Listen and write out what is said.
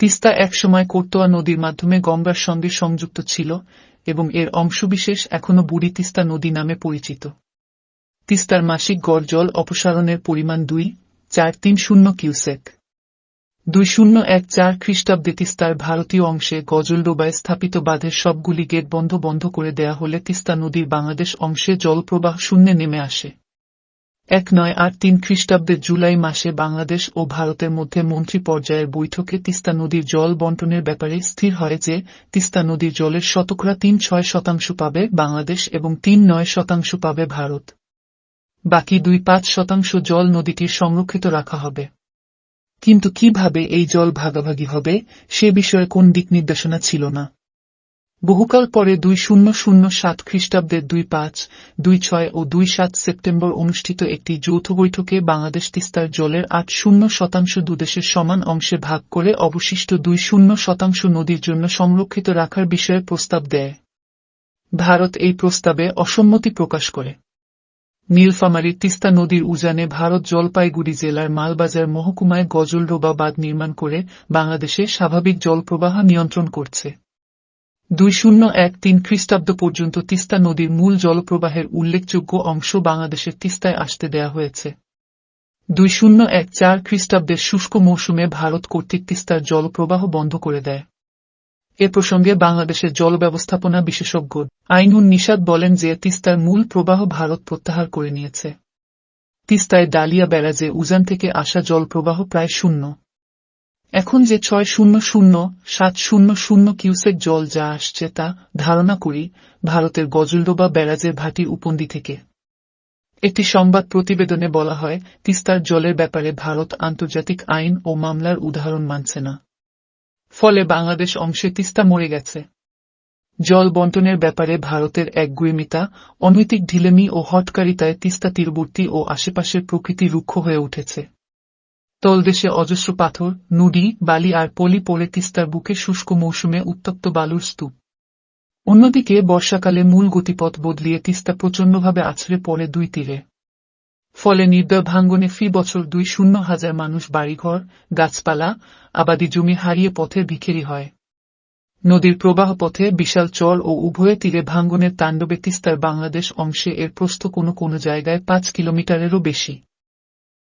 তিস্তা একসময় কোর্তোয়া নদীর মাধ্যমে গঙ্গার সঙ্গে সংযুক্ত ছিল এবং এর অংশবিশেষ এখনও বুড়ি তিস্তা নদী নামে পরিচিত। তিস্তার মাসিক গড় জল অপসারণের পরিমাণ দুই, চার তিন শূন্য কিউসেক। দুই শূন্য এক চার খ্রিস্টাব্দে তিস্তার ভারতীয় অংশে গজলডোবায় স্থাপিত বাঁধের সবগুলি গেট বন্ধ বন্ধ করে দেয়া হলে তিস্তা নদীর বাংলাদেশ অংশে জলপ্রবাহ শূন্যে নেমে আসে। এক নয় আট তিন খ্রিস্টাব্দে জুলাই মাসে বাংলাদেশ ও ভারতের মধ্যে মন্ত্রী পর্যায়ের বৈঠকে তিস্তা নদীর জল বন্টনের ব্যাপারে স্থির হয় যে, তিস্তা নদীর জলের শতকরা তিন ছয় শতাংশ পাবে বাংলাদেশ এবং তিন নয় শতাংশ পাবে ভারত। বাকি দুই পাঁচ শতাংশ জল নদীটির সংরক্ষিত রাখা হবে। কিন্তু কীভাবে এই জল ভাগাভাগি হবে, সে বিষয়ে কোন দিক নির্দেশনা ছিল না। বহুকাল পরে দুই শূন্য শূন্য সাত খ্রিস্টাব্দের দুই পাঁচ, দুই ছয় ও দুই সাত সেপ্টেম্বর অনুষ্ঠিত একটি যৌথ বৈঠকে বাংলাদেশ তিস্তার জলের আট শূন্য শতাংশ দুদেশের সমান অংশে ভাগ করে অবশিষ্ট দুই শূন্য শতাংশ নদীর জন্য সংরক্ষিত রাখার বিষয়ে প্রস্তাব দেয়। ভারত এই প্রস্তাবে অসম্মতি প্রকাশ করে। নীলফামারীর তিস্তা নদীর উজানে ভারত জলপাইগুড়ি জেলার মালবাজার মহকুমায় গজলডোবা বাঁধ নির্মাণ করে বাংলাদেশে স্বাভাবিক জলপ্রবাহ নিয়ন্ত্রণ করছে। দুই শূন্য এক তিন খ্রিস্টাব্দ পর্যন্ত তিস্তা নদীর মূল জলপ্রবাহের উল্লেখযোগ্য অংশ বাংলাদেশের তিস্তায় আসতে দেয়া হয়েছে। দুই শূন্য এক চার খ্রিস্টাব্দের শুষ্ক মৌসুমে ভারত কর্তৃক তিস্তার জলপ্রবাহ বন্ধ করে দেয়। এ প্রসঙ্গে বাংলাদেশের জল ব্যবস্থাপনা বিশেষজ্ঞ আইনুন নিষাদ বলেন যে তিস্তার মূল প্রবাহ ভারত প্রত্যাহার করে নিয়েছে। তিস্তায় ডালিয়া ব্যারাজে উজান থেকে আসা জলপ্রবাহ প্রায় শূন্য। এখন যে ছয় শূন্য শূন্য সাত শূন্য শূন্য কিউসেক জল যা আসছে তা ধারণা করি ভারতের গজলডোবা ব্যারাজের ভাটি উপন্দি থেকে। একটি সংবাদ প্রতিবেদনে বলা হয়, তিস্তার জলের ব্যাপারে ভারত আন্তর্জাতিক আইন ও মামলার উদাহরণ মানছে না। ফলে বাংলাদেশ অংশে তিস্তা মরে গেছে। জল বন্টনের ব্যাপারে ভারতের একগুয়েমিতা অনৈতিক ঢিলেমি ও হটকারিতায় তিস্তা তীরবর্তী ও আশেপাশের প্রকৃতি রুক্ষ হয়ে উঠেছে। তলদেশে অজস্র পাথর, নুডি, বালি আর পলি পড়ে তিস্তার বুকে শুষ্ক মৌসুমে উত্তপ্ত বালুর স্তূপ। অন্যদিকে বর্ষাকালে মূল গতিপথ বদলিয়ে তিস্তা প্রচণ্ডভাবে আছড়ে পড়ে দুই তীরে। ফলে নির্দয় ভাঙ্গনে ফি বছর দুই শূন্য হাজার মানুষ বাড়িঘর, গাছপালা, আবাদি জমি হারিয়ে পথে ভিখেরি হয়। নদীর প্রবাহ পথে বিশাল চর ও উভয় তীরে ভাঙ্গনের তাণ্ডবে তিস্তার বাংলাদেশ অংশে এর প্রস্থ কোনো কোনো জায়গায় পাঁচ কিলোমিটারেরও বেশি।